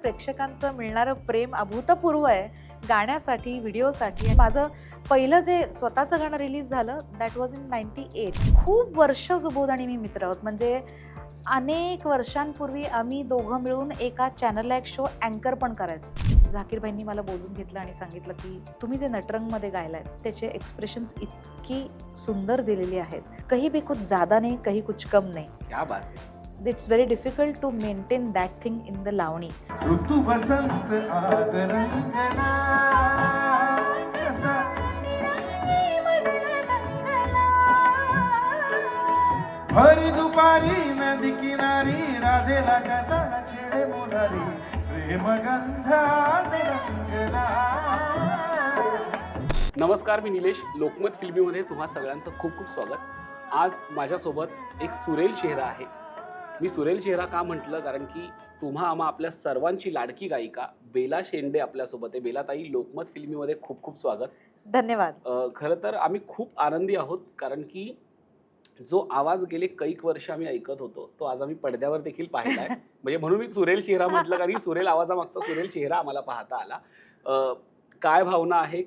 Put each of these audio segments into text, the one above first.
प्रेक्षकांचं मिळणारं प्रेम अभूतपूर्व आहे. गाण्यासाठी व्हिडिओसाठी. माझं पहिलं जे स्वतःचं गाणं रिलीज झालं that was in ninety eight खूप वर्ष सुबोध आणि मी मित्र आहोत. म्हणजे अनेक वर्षांपूर्वी आम्ही दोघं मिळून एका चॅनलला एक शो अँकर पण करायचो. झाकीरबाईंनी मला बोलून घेतलं आणि सांगितलं की तुम्ही जे नटरंगमध्ये गायलाय त्याचे एक्सप्रेशन्स इतकी सुंदर दिलेली आहेत. कही भी कुछ ज्यादा नाही कही कुछ कम नाही. It's very difficult to maintain that thing in the Lavani ऋतू वसंत आज रंगला कसा भरी दुपारी नदी किनारी राधेला कसा छेडे मोलारी प्रेम नमस्कार मी निलेश लोकमत फिल्मीमध्ये तुम्हा सगळ्यांचं खूप खूप स्वागत. आज माझ्यासोबत एक सुरेल चेहरा आहे. मी सुरेल चेहरा का म्हटलं? कारण की तुम्हा आम्हा आपल्या सर्वांची लाडकी गायिका बेला शेंडे आपल्यासोबत आहे. बेलाताई लोकमत फिल्मीमध्ये खूप खूप स्वागत. धन्यवाद. खरं तर आम्ही खूप आनंदी आहोत कारण की जो आवाज गेले कैक वर्ष आम्ही ऐकत होतो तो आज आम्ही पडद्यावर देखील पाहिला आहे म्हणजे म्हणून मी सुरेल चेहरा म्हटलं कारण सुरेल आवाजामागचा सुरेल चेहरा आम्हाला पाहता आला. काय भावना आहे?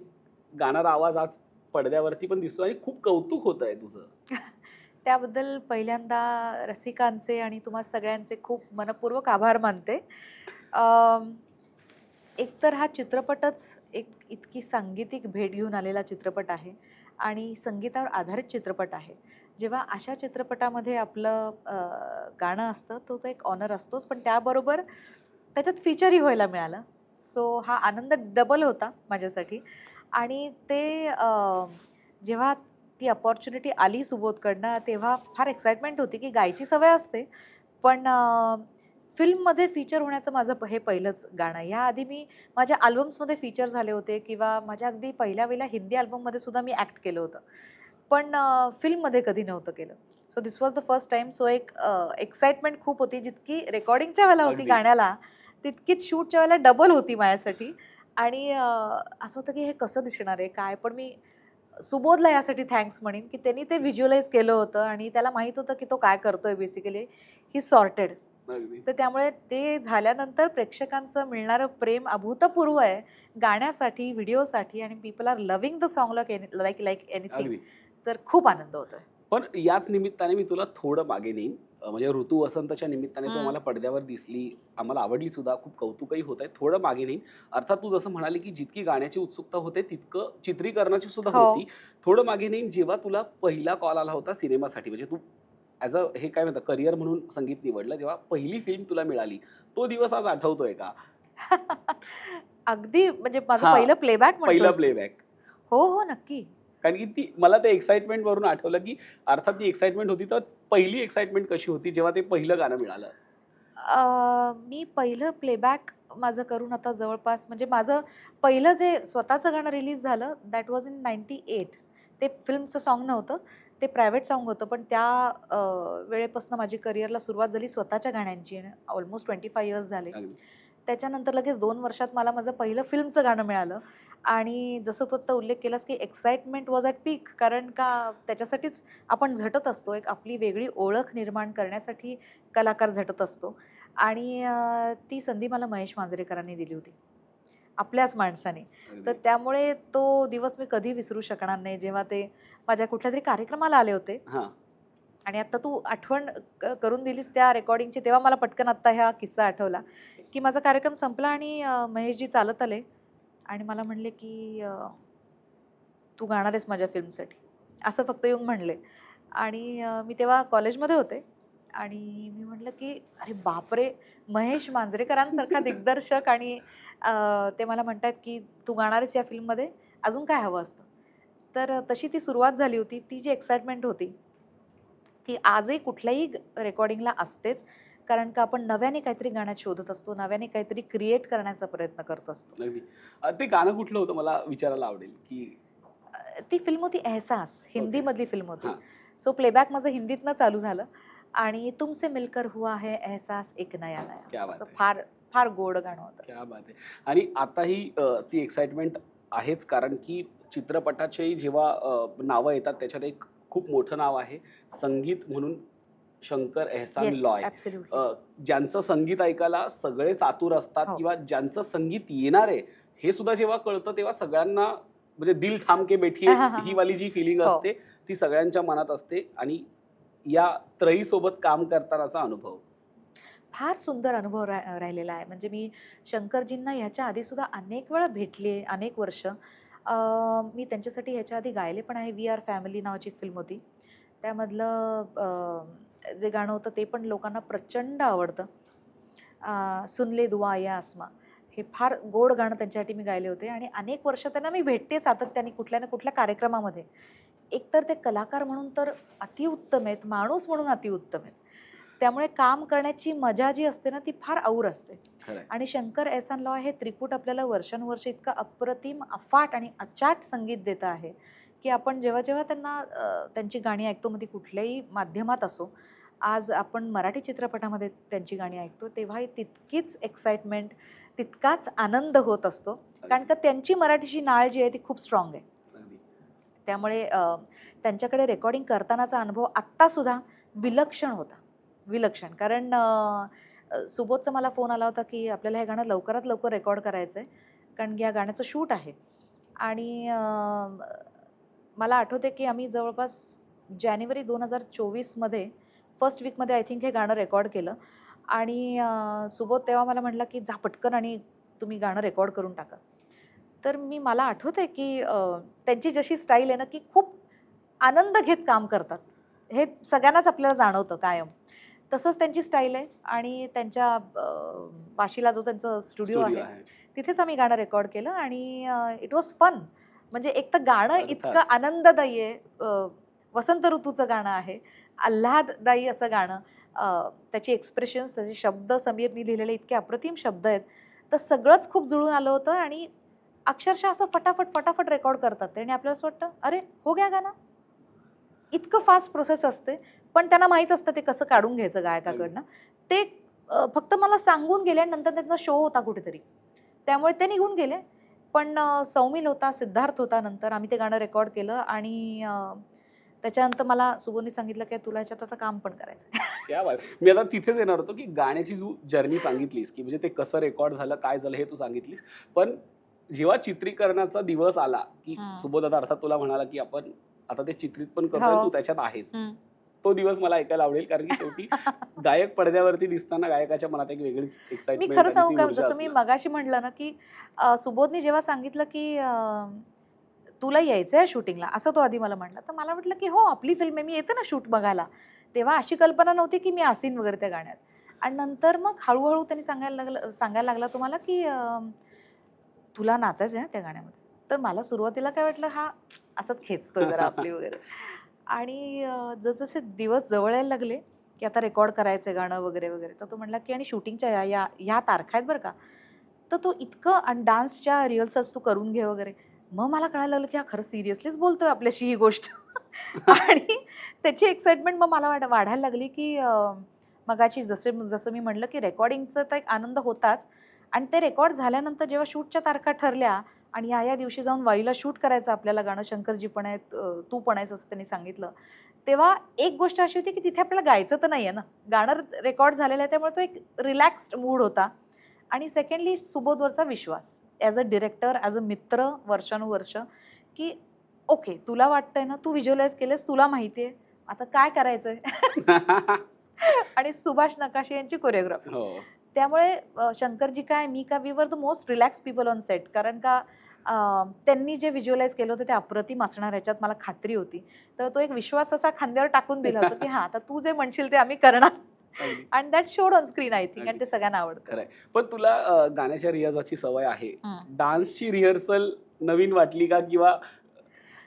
गाणारा आवाज आज पडद्यावरती पण दिसतो आणि खूप कौतुक होत आहे तुझं. त्याबद्दल पहिल्यांदा रसिकांचे आणि तुम्हा सगळ्यांचे खूप मनपूर्वक आभार मानते. एकतर हा चित्रपटच एक इतकी सांगीतिक भेट घेऊन आलेला चित्रपट आहे आणि संगीतावर आधारित चित्रपट आहे. जेव्हा अशा चित्रपटामध्ये आपलं गाणं असतं तो तो एक ऑनर असतोच पण त्याबरोबर त्याच्यात फीचरही व्हायला मिळालं. सो हा आनंद डबल होता माझ्यासाठी. आणि ते जेव्हा ती अपॉर्च्युनिटी आली सुबोधकडनं तेव्हा फार एक्साइटमेंट होती की गायची सवय असते. पण फिल्ममध्ये फीचर होण्याचं माझं प- हे पहिलंच गाणं ह्या आधी मी माझ्या अल्बम्समध्ये फीचर झाले होते किंवा माझ्या अगदी पहिल्या वेळेला हिंदी अल्बममध्ये सुद्धा मी ॲक्ट केलं होतं. पण फिल्ममध्ये कधी नव्हतं केलं. So this was the first time so एक एक्साइटमेंट खूप होती. जितकी रेकॉर्डिंगच्या वेळेला होती. गाण्याला तितकीच शूटच्या वेळेला डबल होती माझ्यासाठी. आणि असं होतं की हे कसं दिसणार आहे? काय? पण मी सुबोधला यासाठी थँक्स म्हणेन की त्यांनी ते व्हिज्युअलाइज केलं होतं आणि त्याला माहीत होतं की तो काय करतोय बेसिकली ही सॉर्टेड तर त्यामुळे ते झाल्यानंतर प्रेक्षकांचं मिळणारं प्रेम अभूतपूर्व आहे. गाण्यासाठी व्हिडिओसाठी आणि people are loving the song like like like anything तर खूप आनंद होतोय. पण याच निमित्ताने मी तुला थोडं मागे नेईन. म्हणजे ऋतू वसंतच्या निमित्ताने तू. आम्हाला पडद्यावर दिसली. आम्हाला आवडली सुद्धा. खूप कौतुकही होत आहे. थोडं मागे नेईन अर्थात तू जसं म्हणाली की जितकी गाण्याची उत्सुकता होते तितकं चित्रीकरणाची सुद्धा हो. होती. थोडं मागे नेईन जेव्हा तुला पहिला कॉल आला होता सिनेमासाठी म्हणजे तू ॲज अ हे काय म्हणतात करिअर म्हणून संगीत निवडलं जेव्हा पहिली फिल्म तुला मिळाली. तो दिवस आज आठवतोय का? अगदी म्हणजे माझं. पहिलं प्लेबॅक पहिला प्लेबॅक हो हो नक्की. कारण की ती मला ते एक्साइटमेंट वरून आठवलं की अर्थात ती एक्साइटमेंट होती तर पहिली एक्साइटमेंट कशी होती जेव्हा ते पहिलं गाणं मिळालं? अं, मी पहिलं प्लेबॅक माझं करून आता जवळपास म्हणजे माझं पहिलं जे स्वतःचं गाणं रिलीज झालं that was in ninety eight ते फिल्मचं सॉन्ग नव्हतं ते प्रायव्हेट सॉन्ग होतं पण त्या वेळेपासून माझी करिअरला सुरुवात झाली स्वतःच्या गाण्यांची ऑलमोस्ट ट्वेंटी फाय इयर्स झाले. अगदी. त्याच्यानंतर लगेच दोन वर्षात मला माझं पहिलं फिल्मचं गाणं मिळालं. आणि जसं तू आत्ता उल्लेख केलास की एक्साइटमेंट वॉज ॲट पीक कारण का त्याच्यासाठीच आपण झटत असतो. एक आपली वेगळी ओळख निर्माण करण्यासाठी कलाकार झटत असतो. आणि ती संधी मला महेश मांजरेकरांनी दिली होती. आपल्याच माणसाने. तर. त्यामुळे तो दिवस मी कधी विसरू शकणार नाही. जेव्हा ते माझ्या कुठल्या तरी कार्यक्रमाला आले होते. आणि आता तू आठवण करून दिलीस त्या रेकॉर्डिंगची तेव्हा मला पटकन आत्ता ह्या किस्सा आठवला. की माझा कार्यक्रम संपला आणि महेशजी चालत आले. आणि मला म्हणले की तू गाणार आहेस माझ्या फिल्मसाठी. असं फक्त येऊन म्हणले. आणि मी तेव्हा कॉलेजमध्ये होते. आणि मी म्हटलं की अरे बापरे महेश मांजरेकरांसारखा दिग्दर्शक आणि ते मला म्हणतात की तू गाणार आहेस या फिल्ममध्ये अजून काय हवं असतं? तर तशी ती सुरुवात झाली होती. ती जी एक्साइटमेंट होती ती आजही कुठल्याही रेकॉर्डिंगला असतेच. कारण का आपण नव्याने काहीतरी गाण्यात शोधत असतो नव्याने काहीतरी क्रिएट करण्याचा प्रयत्न करत असतो. ते गाणं कुठलं होतं मला विचारायला आवडेल की ती फिल्म होती एहसास हिंदीमधली फिल्म होती. सो प्लेबॅक माझं हिंदीतनं चालू झालं. आणि तुमसे मिलकर हुआ है एहसास एक नया नया. असं. फार फार गोड गाणं होतं. क्या बात आहे. आणि आताही ती एक्साइटमेंट आहेच कारण की चित्रपटाचे जेव्हा नावं येतात त्याच्यात एक खूप मोठं नाव आहे संगीत म्हणून शंकर एहसान Yes, लॉय absolutely. अ, ज्यांचं संगीत ऐकायला सगळे चातुर असतात हो. किंवा ज्यांचं संगीत येणार आहे हे सुद्धा जेव्हा कळतं तेव्हा सगळ्यांना म्हणजे दिल थांब के बैठिए हा, हा, हा. ही वाली जी फिलिंग हो. असते ती सगळ्यांच्या मनात असते आणि या त्रयी सोबत काम करतानाचा अनुभव फार सुंदर अनुभव रा राहिलेला आहे म्हणजे मी शंकरजींना ह्याच्या आधी सुद्धा अनेक वेळा भेटले अनेक वर्ष अं, मी त्यांच्यासाठी ह्याच्या आधी गायले पण आहे वी आर फॅमिली नावाची एक फिल्म होती त्यामधलं अं, जे गाणं होतं ते पण लोकांना प्रचंड आवडतं. अं, सुनले दुआ या आसमा. हे फार गोड गाणं त्यांच्यासाठी मी गायले होते आणि अनेक वर्ष त्यांना मी भेटते सातत्याने कुठल्या ना कुठल्या कार्यक्रमामध्ये. एकतर ते कलाकार म्हणून तर अतिउत्तम आहेत माणूस म्हणून अतिउत्तम आहेत. त्यामुळे काम करण्याची मजा जी असते ना ती फार और असते. आणि शंकर एहसान लॉय हे त्रिकूट आपल्याला वर्षानुवर्ष इतकं अप्रतिम अफाट आणि अचाट संगीत देतं आहे. की आपण जेव्हा जेव्हा त्यांना त्यांची गाणी ऐकतो मग ती कुठल्याही माध्यमात असो आज आपण मराठी चित्रपटामध्ये त्यांची गाणी ऐकतो तेव्हाही तितकीच एक्साइटमेंट तितकाच आनंद होत असतो. कारण का त्यांची मराठीची नाळ जी आहे ती खूप स्ट्रॉंग आहे. त्यामुळे त्यांच्याकडे रेकॉर्डिंग करतानाचा अनुभव आत्तासुद्धा विलक्षण होता. विलक्षण. कारण सुबोधचा मला फोन आला होता की आपल्याला हे गाणं लवकरात लवकर रेकॉर्ड करायचं आहे कारण की या गाण्याचं शूट आहे. आणि मला आठवते की आम्ही जवळपास जानेवारी दोन हजार चोवीसमध्ये फर्स्ट वीकमध्ये आय थिंक हे गाणं रेकॉर्ड केलं. आणि सुबोध तेव्हा मला म्हटला की जा पटकन आणि तुम्ही गाणं रेकॉर्ड करून टाका. तर मी मला आठवत आहे की त्यांची जशी स्टाईल आहे ना की खूप आनंद घेत काम करतात. हे सगळ्यांनाच आपल्याला जाणवतं कायम. तसंच त्यांची स्टाईल आहे आणि त्यांच्या वाशीला जो त्यांचा स्टुडिओ आहे तिथेच आम्ही गाणं रेकॉर्ड केलं आणि इट वॉज फन म्हणजे एक तर गाणं. इतकं आनंददायी आहे वसंत ऋतूचं गाणं आहे आल्हाददायी असं गाणं त्याची एक्सप्रेशन्स त्याचे शब्द समीरनी लिहिलेले इतके अप्रतिम शब्द आहेत. तर सगळंच खूप जुळून आलं होतं आणि अक्षरशः असं फटाफट फटाफट रेकॉर्ड करतात ते. आणि आपल्याला असं वाटतं अरे हो गया गाणं? इतकं फास्ट प्रोसेस असते पण त्यांना माहीत असतं ते कसं काढून घ्यायचं गायकाकडनं. ते फक्त मला सांगून गेले आणि नंतर त्यांचा शो होता कुठेतरी. त्यामुळे ते निघून गेले. पण सौमिल होता सिद्धार्थ होता नंतर आम्ही ते गाणं रेकॉर्ड केलं आणि त्याच्यानंतर मला सुबोधनी सांगितलं की तुला ह्याच्यात आता काम पण करायचं मी आता तिथेच येणार होतो की गाण्याची तू जर्नी सांगितलीस की म्हणजे ते कसं रेकॉर्ड झालं काय झालं हे तू सांगितलीस पण जेव्हा चित्रीकरणाचा दिवस आला की. सुबोध आता अर्थात तुला म्हणाला की आपण आता ते चित्रित पण करतोय हो. तू त्याच्यात आहेस. तो दिवस मला ऐकायला आवडेल कारण की शेवटी गायक पडद्यावरती दिसताना गायकाच्या मनात एक वेगळीच मी एक्साइटमेंट खरं सांगू का जसं मी मगाशी म्हटलं ना की सुबोधनी जेव्हा सांगितलं की तुला यायचं आहे शूटिंगला असं तो आधी मला म्हटलं तर मला वाटलं की हो आपली फिल्म आहे मी येते ना शूट बघायला. तेव्हा अशी कल्पना नव्हती की मी असीन वगैरे त्या गाण्यात. आणि नंतर मग हळूहळू त्यांनी सांगायला लागलं सांगायला लागला तुम्हाला की तुला नाचायचं आहे ना त्या गाण्यामध्ये? तर मला सुरुवातीला काय वाटलं हा असंच खेचतोय जरा आपली वगैरे. आणि जसजसे दिवस जवळ यायला लागले की आता रेकॉर्ड करायचं गाणं वगैरे वगैरे तर तो म्हणला की आणि शूटिंगच्या या या ह्या तारखा आहेत बरं का. तर तो इतकं आणि डान्सच्या रिहर्सल्स तू करून घे वगैरे. मग मला कळायला लागलं की हा खरं सिरियसलीच बोलतोय आपल्याशी ही गोष्ट. आणि त्याची एक्साइटमेंट मग मला वाढ वाढायला लागली की अं, मगाची जसे जसं मी म्हणलं की रेकॉर्डिंगचा तर एक आनंद होताच. आणि ते रेकॉर्ड झाल्यानंतर जेव्हा शूटच्या तारखा ठरल्या आणि या या दिवशी जाऊन वाईला शूट करायचं आपल्याला गाणं शंकरजी पण आहेत तू पण आहेस असं त्यांनी सांगितलं. तेव्हा एक गोष्ट अशी होती की तिथे आपल्याला गायचं तर नाही आहे ना. गाणं रेकॉर्ड झालेलं आहे त्यामुळे तो एक रिलॅक्स्ड मूड होता. आणि सेकंडली सुबोधवरचा विश्वास as a director as a मित्र वर्षानुवर्ष की ओके तुला वाटतंय ना तू व्हिज्युअलाइज केलेस तुला माहिती आहे आता काय करायचंय? आणि सुभाष नकाशे यांची कोरिओग्राफी हो. त्यामुळे शंकरजी काय मी का we were the most relax people on set कारण का त्यांनी जे व्हिज्युअलाइज केलं होतं ते अप्रतिम असणार ह्याच्यात मला खात्री होती. तर तो एक विश्वास असा खांद्यावर टाकून दिला होता की हा आता तू जे म्हणशील ते आम्ही करणार. आणि that showed on screen I think आणि ते. सगळ्यांना आवडतं. पण तुला गाण्याच्या रियाजाची सवय आहे. डान्सची रिहर्सल नवीन वाटली का किंवा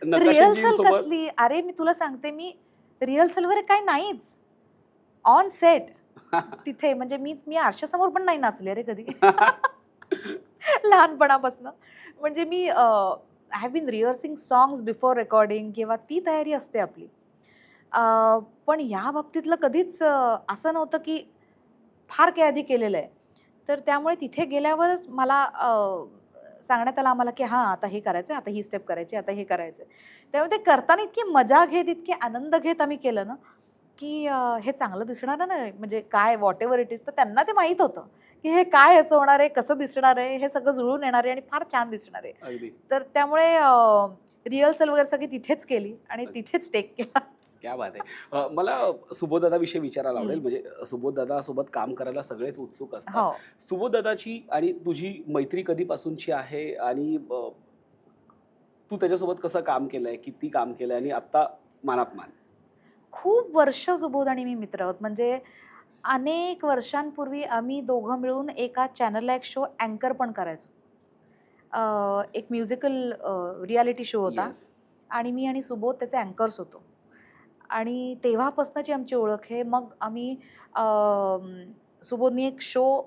रिहर्सल कसली? अरे मी तुला सांगते मी रिहर्सल वगैरे काय नाहीच. ऑन सेट तिथे म्हणजे मी मी आरशासमोर पण नाही नाचले रे कधी. लहानपणापासून. म्हणजे मी I have been rehearsing songs before recording किंवा ती तयारी असते आपली. पण या बाबतीतलं कधीच असं नव्हतं की फार काही आधी केलेलं आहे. तर त्यामुळे तिथे गेल्यावरच मला सांगण्यात आलं आम्हाला की हां आता हे करायचं आता ही स्टेप करायची आता हे करायचं त्यामुळे ते करताना इतकी मजा घेत इतकी आनंद घेत आम्ही केलं ना की हे चांगलं दिसणार नाही म्हणजे काय व्हॉट एव्हर इट इज तर त्यांना ते माहीत होतं की हे काय ह्याचं होणार आहे कसं दिसणार आहे हे सगळं जुळून येणार आहे आणि फार छान दिसणार आहे. तर त्यामुळे रिहर्सल वगैरे सगळी तिथेच केली आणि तिथेच टेक केला. क्या बात आहे. मला विचारायला आवडेल. म्हणजे सुबोध दादा सोबत काम करायला सगळेच उत्सुक असतात. हो. सुबोध दादाची आणि तुझी मैत्री कधीपासूनची आहे आणि तू त्याच्यासोबत कसं काम केलंय किती काम केलंय आणि आता मानात मान? खूप वर्ष सुबोध आणि मी मित्र आहोत. म्हणजे अनेक वर्षांपूर्वी आम्ही दोघं मिळून एका चॅनलला एक शो अँकर पण करायचो. एक म्युझिकल रियालिटी शो होता. Yes. आणि मी आणि सुबोध त्याचे अँकर्स होतो. आणि तेव्हापासूनची आमची ओळख आहे मग आम्ही सुबोधनी एक शो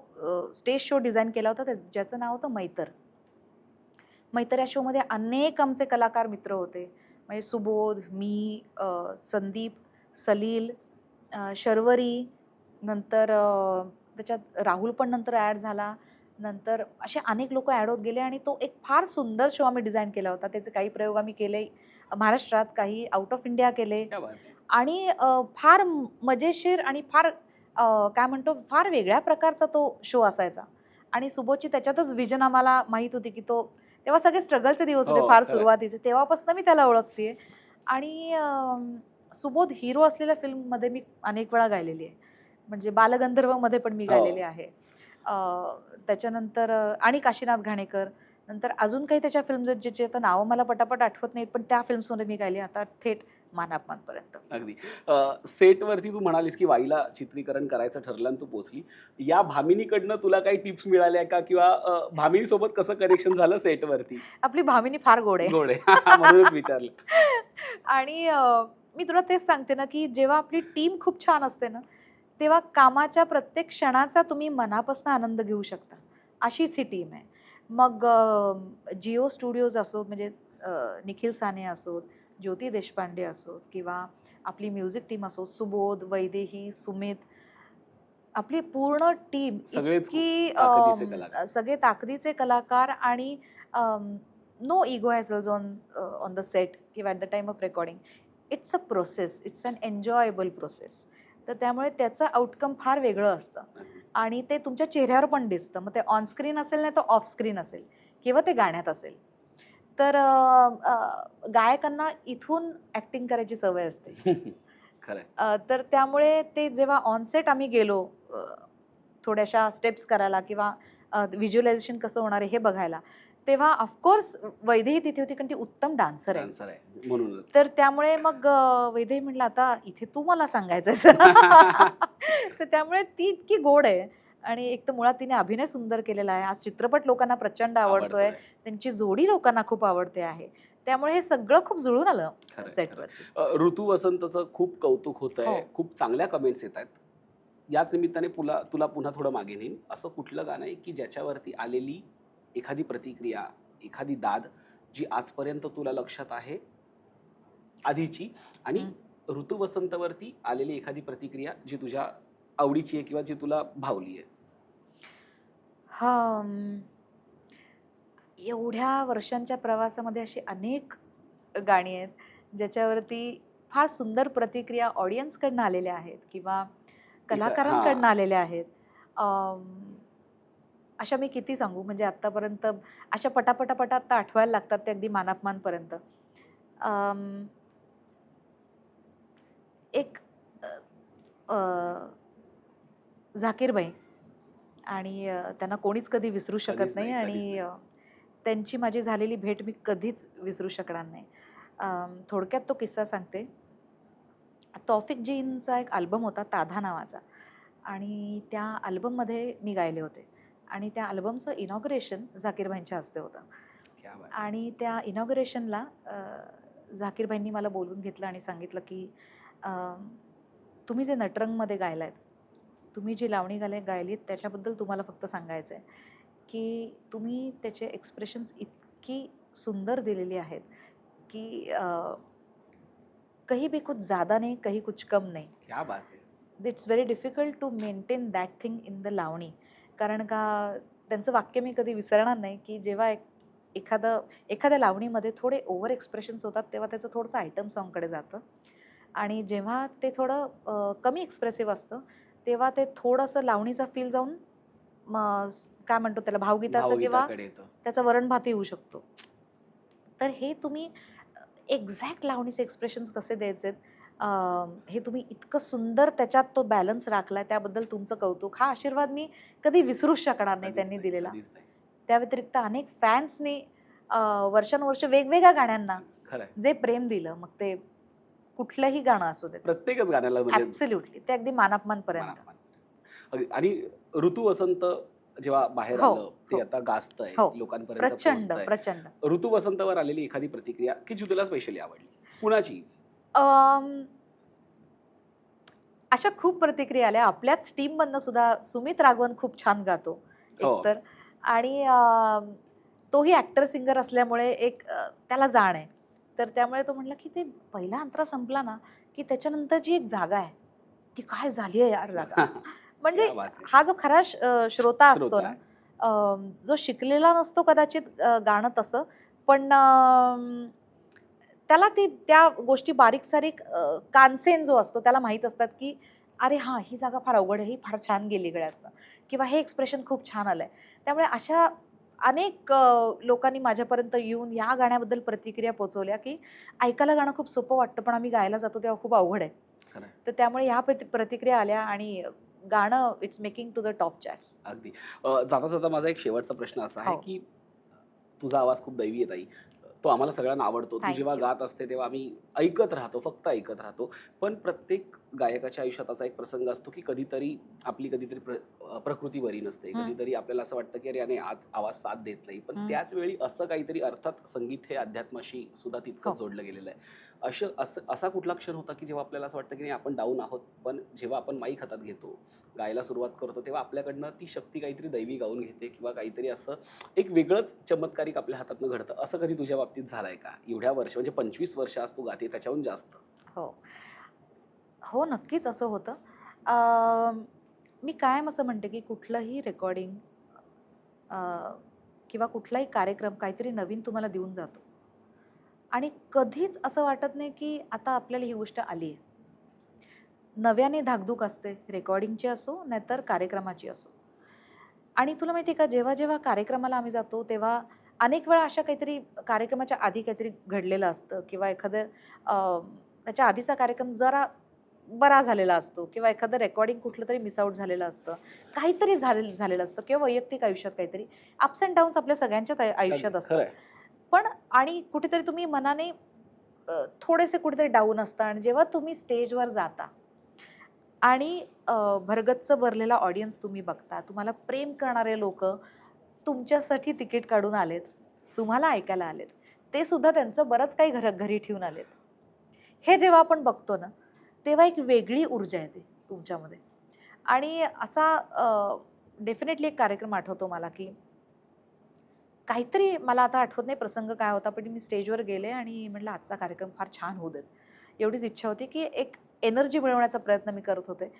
स्टेज शो डिझाईन केला होता. त्या- ज्याचं नाव होतं मैतर. मैतर या शोमध्ये अनेक आमचे कलाकार मित्र होते. म्हणजे सुबोध मी संदीप सलील शर्वरी नंतर त्याच्यात राहुल पण नंतर ॲड झाला. नंतर असे अनेक लोक ॲड होत गेले आणि तो एक फार सुंदर शो आम्ही डिझाईन केला होता. त्याचे काही प्रयोग आम्ही केले महाराष्ट्रात काही आउट ऑफ इंडिया केले. आणि फार मजेशीर आणि फार काय म्हणतो फार वेगळ्या प्रकारचा तो शो असायचा. आणि सुबोधची त्याच्यातच विजन आम्हाला माहीत होती की तो तेव्हा सगळे स्ट्रगलचे दिवस होते हो, फार. सुरुवातीचे. तेव्हापासून मी त्याला ओळखते आणि सुबोध हिरो असलेल्या फिल्ममध्ये मी अनेक वेळा गायलेली आहे. म्हणजे बालगंधर्वमध्ये पण मी हो. गायलेली आहे. त्याच्यानंतर आणि काशीनाथ घाणेकर. नंतर अजून काही त्याच्या फिल्म्स आहेत ज्याची आता नावं मला पटापट आठवत नाहीत पण त्या फिल्म्समध्ये मी गायली आता थेट मानापमानपर्यंत अगदी. सेटवरती तू म्हणालीस की वाईला चित्रीकरण करायचं ठरलं आणि तू पोचली. या भामिनीकडनं तुला काही टिप्स मिळाल्या का? किंवा भामिनीसोबत कसं कनेक्शन झालं सेटवरती? आपली भामिनी फार गोड आहे. गोड आहे. म्हणूनच विचारलं. आणि मी तुला तेच सांगते ना की जेव्हा आपली टीम खूप छान असते ना तेव्हा कामाच्या प्रत्येक क्षणाचा तुम्ही मनापासून आनंद घेऊ शकता. अशीच ही टीम आहे. मग जिओ स्टुडिओज असोत म्हणजे निखिल साने असोत ज्योती देशपांडे असोत किंवा आपली म्युझिक टीम असो सुबोध वैदेही सुमित आपली पूर्ण टीम इतकी. सगळे ताकदीचे कलाकार आणि no ego hassles on on the set किंवा at the time of recording it's a process it's an enjoyable process. तर त्यामुळे त्याचं आउटकम फार वेगळं असतं. आणि ते तुमच्या चेहऱ्यावर पण दिसतं. मग ते ऑन स्क्रीन असेल नाही तर ऑफ स्क्रीन असेल किंवा ते गाण्यात असेल. तर गायकांना इथून ॲक्टिंग करायची सवय असते. तर त्यामुळे ते जेव्हा ऑनसेट आम्ही गेलो थोड्याशा स्टेप्स करायला किंवा व्हिज्युअलायझेशन कसं होणार आहे हे बघायला तेव्हा ऑफकोर्स वैदेही तिथे होती कारण ती उत्तम डान्सर आहे. म्हणूनच. तर त्यामुळे मग वैदेही म्हटलं आता इथे तू मला सांगायचं तर त्यामुळे ती इतकी गोड आहे. आणि एक तर मुळात तिने अभिनय सुंदर केलेला आहे. आज चित्रपट लोकांना प्रचंड आवडतोय. त्यांची जोडी लोकांना खूप आवडते आहे. त्यामुळे हे सगळं खूप जुळून आलं. सेटवर ऋतू वसंतचं खूप कौतुक होत आहे हो. खूप चांगल्या कमेंट्स येत आहेत. याच निमित्ताने पुला तुला पुन्हा थोडं मागे नेईन. असं कुठलं गाणं आहे की ज्याच्यावरती आलेली एखादी प्रतिक्रिया एखादी दाद जी आजपर्यंत तुला लक्षात आहे आधीची आणि ऋतू वसंतवरती आलेली एखादी प्रतिक्रिया जी तुझ्या आवडीची आहे किंवा जी तुला भावली आहे? हा एवढ्या वर्षांच्या प्रवासामध्ये अशी अनेक गाणी आहेत ज्याच्यावरती फार सुंदर प्रतिक्रिया ऑडियन्सकडनं आलेल्या आहेत किंवा कलाकारांकडनं आलेल्या आहेत. अशा मी किती सांगू? म्हणजे आत्तापर्यंत अशा पटापटापटा आत्ता आठवायला लागतात ते अगदी मानापमानपर्यंत. एक झाकीरबाई आणि त्यांना कोणीच कधी विसरू शकत नाही आणि त्यांची माझी झालेली भेट मी कधीच विसरू शकणार नाही. थोडक्यात तो किस्सा सांगते. तौफिक जींचा एक अल्बम होता ताधा नावाचा आणि त्या अल्बममध्ये मी गायले होते. आणि त्या अल्बमचं इनॉग्रेशन झाकीरबाईंच्या हस्ते होतं. क्या बात. आणि त्या इनॉग्रेशनला झाकीरबाईंनी मला बोलवून घेतलं आणि सांगितलं की तुम्ही जे नटरंगमध्ये गायलायत तुम्ही जी लावणी गाले गायलीत त्याच्याबद्दल तुम्हाला फक्त सांगायचं आहे की तुम्ही त्याचे एक्सप्रेशन्स इतकी सुंदर दिलेली आहेत की कहीं भी कुछ ज़्यादा नहीं कहीं कुछ कम नहीं. It's very difficult to maintain that thing in the Lavani. कारण का त्यांचं वाक्य मी कधी विसरणार नाही की जेव्हा एक एखादं एखाद्या लावणीमध्ये थोडे ओव्हर एक्सप्रेशन्स होतात तेव्हा त्याचं थोडंसं आयटम सॉन्गकडे जातं. आणि जेव्हा ते थोडं कमी एक्सप्रेसिव्ह असतं तेव्हा ते थोडंसं लावणीचा फील जाऊन काय म्हणतो त्याला भावगीताचं किंवा त्याचा वरणभात येऊ शकतो. तर हे तुम्ही एक्झॅक्ट लावणीचे एक्सप्रेशन्स कसे द्यायचे हे तुम्ही इतकं सुंदर त्याच्यात तो बॅलन्स राखलाय त्याबद्दल तुमचं कौतुक. हा आशीर्वाद मी कधी विसरूच शकणार नाही त्यांनी दिलेला. त्या व्यतिरिक्त अनेक फॅन्सनी वर्षानुवर्ष वेगवेगळ्या गाण्यांना जे प्रेम दिलं मग ते कुठलंही गाणं असू देत. प्रत्येकच गाण्याला म्हणजे ऍब्सल्युटली ते अगदी मानापमान. पर्यंत आणि ऋतू वसंत जेव्हा बाहेर हो, आलं ते हो. आता गाजत आहे हो. लोकांपर्यंत प्रचंड. प्रचंड. ऋतू वसंतवर आलेली एखादी प्रतिक्रिया की जी तुला स्पेशली आवडली कुणाची? अशा खूप प्रतिक्रिया आल्या. आपल्याच टीम मधनं सुद्धा सुमित राघवन खूप छान गातो हो. एकतर. आणि तोही ऍक्टर सिंगर असल्यामुळे एक त्याला जाण आहे. तर त्यामुळे तो म्हणला की ते पहिला अंतरा संपला ना की त्याच्यानंतरची एक जागा आहे ती काय झाली आहे यार जागा? म्हणजे. हा जो खरा श्रोता असतो ना जो शिकलेला नसतो कदाचित गाणं तसं पण त्याला ती त्या गोष्टी बारीक सारीक कानसेन जो असतो त्याला माहीत असतात की अरे हां ही जागा फार अवघड आहे ही फार छान गेली गळ्यातनं किंवा हे एक्सप्रेशन खूप छान आलंय. त्यामुळे अशा अनेक लोकांनी माझ्यापर्यंत येऊन या गाण्याबद्दल प्रतिक्रिया पोहोचवल्या की ऐकायला गाणं खूप सोपं वाटतं पण आम्ही गायला जातो तेव्हा खूप अवघड आहे. आहे. तर त्यामुळे ह्या प्रति- प्रतिक्रिया आल्या आणि गाणं it's making to the top charts अगदी. जाता जाता माझा एक शेवटचा प्रश्न असा आहे हो. की तुझा आवाज खूप दैवी आहे ताई. तो आम्हाला सगळ्यांना आवडतो तू Thank जेव्हा you. गात असते तेव्हा आम्ही ऐकत राहतो फक्त ऐकत राहतो पण प्रत्येक गायकाच्या आयुष्यात असा एक प्रसंग असतो की कधीतरी आपली कधीतरी प्र अ, प्रकृती बरी नसते. कधीतरी आपल्याला असं वाटतं की अरे याने आज आवाज साथ देत नाही पण. त्याच वेळी असं काहीतरी अर्थात संगीत हे अध्यात्माशी सुद्धा तितकं हो. जोडलं गेलेलं आहे असं असं असा कुठला क्षण होता की जेव्हा आपल्याला असं वाटतं की नाही आपण डाऊन आहोत पण जेव्हा आपण माईक हातात घेतो गायला सुरुवात करतो तेव्हा आपल्याकडनं ती शक्ती काहीतरी दैवी गाऊन घेते किंवा काहीतरी असं एक वेगळंच चमत्कारिक आपल्या हातातनं घडतं. असं कधी तुझ्या बाबतीत झालं आहे का? एवढ्या वर्ष म्हणजे पंचवीस वर्ष आज तू गाते त्याच्याहून जास्त. हो. हो नक्कीच असं होतं. मी कायम असं म्हणते की कुठलंही रेकॉर्डिंग किंवा कुठलाही कार्यक्रम काहीतरी नवीन तुम्हाला देऊन जातो. आणि कधीच असं वाटत नाही की आता आपल्याला ही गोष्ट आली आहे नव्याने धाकधूक असते रेकॉर्डिंगची असो नाहीतर कार्यक्रमाची असो. आणि तुला माहिती आहे का जेव्हा जेव्हा कार्यक्रमाला आम्ही जातो तेव्हा अनेक वेळा अशा काहीतरी कार्यक्रमाच्या आधी काहीतरी घडलेलं असतं किंवा एखादं त्याच्या आधीचा कार्यक्रम जरा बरा झालेला असतो किंवा एखादं रेकॉर्डिंग कुठलं तरी मिसआउट झालेलं असतं. काहीतरी झालेलं झालेलं असतं किंवा वैयक्तिक आयुष्यात काहीतरी अप्स अँड डाऊन्स आपल्या सगळ्यांच्याच आयु- आयुष्यात असतात. पण आणि कुठेतरी तुम्ही मनाने थोडेसे कुठेतरी डाऊन असता आणि जेव्हा तुम्ही स्टेजवर जाता आणि भरगच्च भरलेला ऑडियन्स तुम्ही बघता तुम्हाला प्रेम करणारे लोक तुमच्यासाठी तिकीट काढून आलेत तुम्हाला ऐकायला आलेत ते सुद्धा त्यांचं बरंच काही घर घरी ठेवून आलेत. हे जेव्हा आपण बघतो ना तेव्हा एक वेगळी ऊर्जा येते तुमच्यामध्ये. आणि असा डेफिनेटली एक कार्यक्रम आठवतो मला की काहीतरी मला आता आठवत नाही प्रसंग काय होता पण मी स्टेजवर गेले आणि म्हटलं आजचा कार्यक्रम फार छान होऊ देत. एवढीच इच्छा होती की एक एनर्जी मिळवण्याचा प्रयत्न मी करत होते.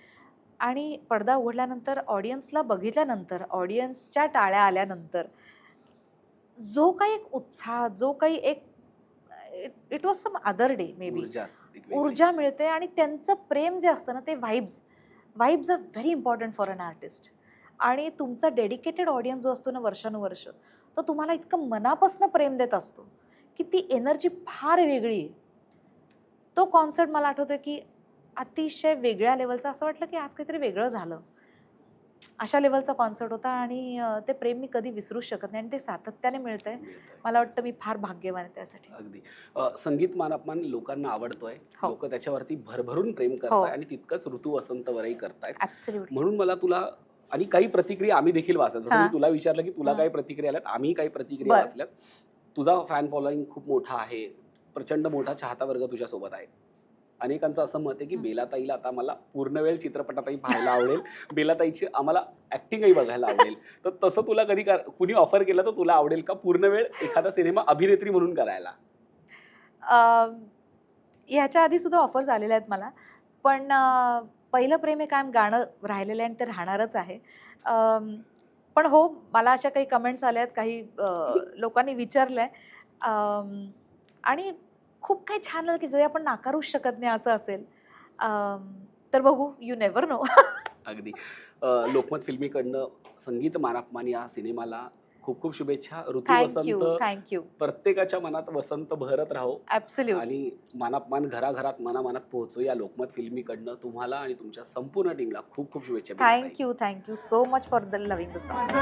आणि पडदा उघडल्यानंतर ऑडियन्सला बघितल्यानंतर ऑडियन्सच्या टाळ्या आल्यानंतर जो काही एक उत्साह जो काही एक it was some other day maybe. ऊर्जा मिळते आणि त्यांचं प्रेम जे असतं ना ते vibes vibes are very important for an artist आणि तुमचा डेडिकेटेड ऑडियन्स जो असतो ना वर्षानुवर्ष तो तुम्हाला इतकं मनापासून प्रेम देत असतो की ती एनर्जी फार वेगळी आहे. तो कॉन्सर्ट मला आठवतोय की अतिशय वेगळ्या लेवलचा असं वाटलं की आज काहीतरी वेगळं झालं. अशा लेवलचा कॉन्सर्ट होता आणि ते प्रेम मी कधी विसरूच शकत नाही आणि ते सातत्याने मिळतंय. मला वाटतं मी फार भाग्यवान आहे त्यासाठी. अगदी. संगीत मान अपमान लोकांना आवडतोय. हो. लोक त्याच्यावरती भरभरून प्रेम हो. करताय आणि तितकंच ऋतू वसंतवरही करतायत. म्हणून मला तुला आणि काही प्रतिक्रिया आम्ही देखील वाचल्या जसं हा. मी तुला विचारलं की तुला हं. काही प्रतिक्रिया आल्यात आम्ही काही प्रतिक्रिया बरं. वाचल्यात तुझा फॅन फॉलोईंग खूप मोठा आहे प्रचंड मोठा चाहता वर्ग तुझ्या सोबत आहे अनेकांचं असं मत आहे की हं. बेलाताईला आता मला पूर्ण वेळ चित्रपटातही पाहायला आवडेल बेलाताईची आम्हाला ऍक्टिंगही बघायला आवडेल तर तसं तुला कधी कर- कुणी ऑफर केलं तर तुला आवडेल का पूर्ण वेळ एखादा सिनेमा अभिनेत्री म्हणून करायला अम, ह्याच्या आधी सुद्धा ऑफर्स आलेल्या आहेत मला पण अं, पहिलं प्रेम हे कायम गाणं राहिलेलं आहे आणि ते राहणारच आहे. पण हो मला अशा काही कमेंट्स आल्या आहेत काही लोकांनी विचारलं आहे आणि खूप काही छान आलं की जे आपण नाकारूच शकत नाही असं असेल. तर बघू यू नेवर नो अगदी. लोकमत फिल्मीकडनं संगीत मानापमान या सिनेमाला खूप खूप शुभेच्छा. ऋतू थँक्यू वसंत थँक्यू प्रत्येकाच्या मनात वसंत भरत राहो. ऍब्सल्यूट आणि मानापमान घराघरात मनामानात पोहोचू. या लोकमत फिल्मीकडनं तुम्हाला आणि तुमच्या संपूर्ण टीमला खूप खूप शुभेच्छा. Thank you thank you so much for the loving song